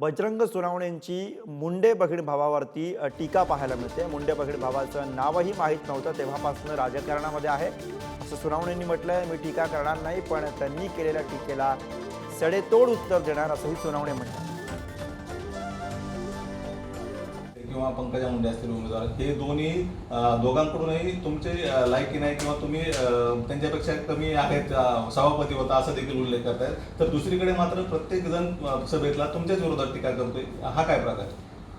बजरंग सोनावणेंची मुंडे बहीण भावावरती टीका पाहायला मिळते. मुंडे बहीण भावाचं नावही माहीत नव्हतं. तेव्हापासून राजकारणामध्ये आहे. असं सोनावणेंनी म्हटलंय मी टीका करणार नाही पण त्यांनी केलेल्या टीकेला सडेतोड उत्तर देणार असंही सोनावणे म्हणतात. किंवा पंकजा मुंडे असतील उमेदवार हे दोन्ही दोघांकडूनही तुमचे लायकी नाही किंवा तुम्ही त्यांच्यापेक्षा कमी आहेत सभापती होता असं देखील उल्लेख करतायत. तर दुसरीकडे मात्र प्रत्येक जण सभेतला तुमच्याच विरोधात टीका करतोय. हा काय प्रकार?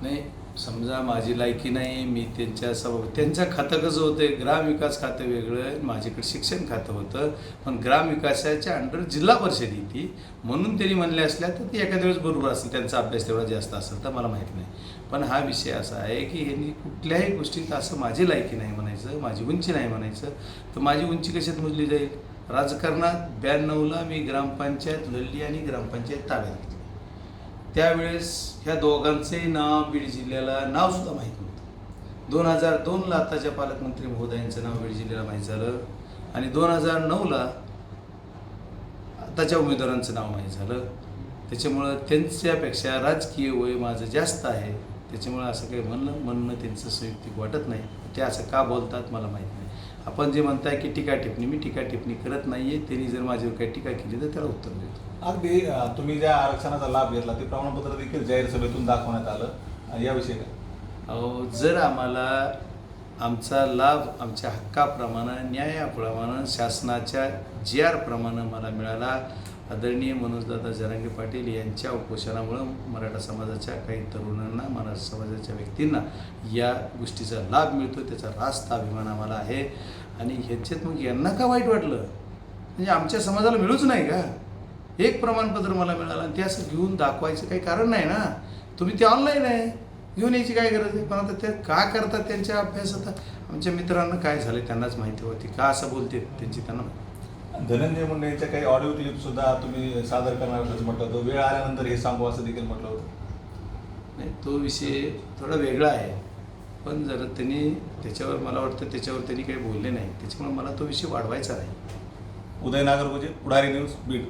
नाही समजा माझी लायकी नाही मी त्यांच्या सभा त्यांचं खातं कसं होतं ग्रामविकास खातं वेगळं माझ्याकडे शिक्षण खातं होतं. पण ग्रामविकासाच्या अंडर जिल्हा परिषद येते म्हणून त्यांनी म्हणले असल्या तर ती एखाद्या वेळेस बरोबर असेल त्यांचा अभ्यास तेवढा जास्त असेल तर मला माहीत नाही. पण हा विषय असा आहे की ह्यांनी कुठल्याही गोष्टीत असं माझी लायकी नाही म्हणायचं माझी उंची नाही म्हणायचं. तर माझी उंची कशात मोजली जाईल? राजकारणात ब्याण्णवला मी ग्रामपंचायत लढली आणि ग्रामपंचायत ताब्यात त्यावेळेस ह्या दोघांचे नाव बीड जिल्ह्याला नावसुद्धा माहीत नव्हतं. दोन हजार दोनला आताच्या पालकमंत्री महोदयांचं नाव बीड जिल्ह्याला माहीत झालं आणि दोन हजार नऊला आताच्या उमेदवारांचं नाव माहीत झालं. त्याच्यामुळं त्यांच्यापेक्षा राजकीय वय माझं जास्त आहे. त्याच्यामुळं असं काही म्हणणं म्हणणं त्यांचं संयुक्तिक वाटत नाही. ते असं का बोलतात मला माहीत नाही. आपण जे म्हणताय की टीका टिप्पणी मी टीका टिप्पणी करत नाही आहे त्यांनी जर माझ्यावर काही टीका केली तर त्याला उत्तर देतो. अगदी तुम्ही ज्या आरक्षणाचा लाभ घेतला ते प्रमाणपत्र देखील जाहीर सभेतून दाखवण्यात आलं. याविषयी काय? जर आम्हाला आमचा लाभ आमच्या हक्काप्रमाणे न्यायाप्रमाणे शासनाच्या जी आर प्रमाणे मला मिळाला आदरणीय मनोजदादा जरांगे पाटील यांच्या उपोषणामुळं मराठा समाजाच्या काही तरुणांना मराठा समाजाच्या व्यक्तींना या गोष्टीचा लाभ मिळतो त्याचा रास्त अभिमान आम्हाला आहे. आणि ह्याच्यात मग यांना का वाईट वाटलं? म्हणजे आमच्या समाजाला मिळूच नाही का? एक प्रमाणपत्र मला मिळालं आणि ते असं घेऊन दाखवायचं काही कारण नाही ना? तुम्ही ते ऑनलाईन आहे. घेऊन यायची काय गरज आहे? पण आता ते का करतात त्यांच्या अभ्यास आता आमच्या मित्रांना काय झालं त्यांनाच माहिती होती. का असं बोलते त्यांची त्यांना धनंजय मुंडे यांच्या काही ऑडिओ क्लिप सुद्धा तुम्ही सादर करणार असल्याचं म्हटलं होतं वेळ आल्यानंतर हे सांगू असं देखील म्हटलं होतं नाही तो विषय थोडा वेगळा आहे पण जर त्यांनी त्याच्यावर मला वाटतं त्याच्यावर त्यांनी काही बोलले नाही त्याच्यामुळे मला तो विषय वाढवायचा नाही उदय नागरगोजे पुढारी न्यूज बीड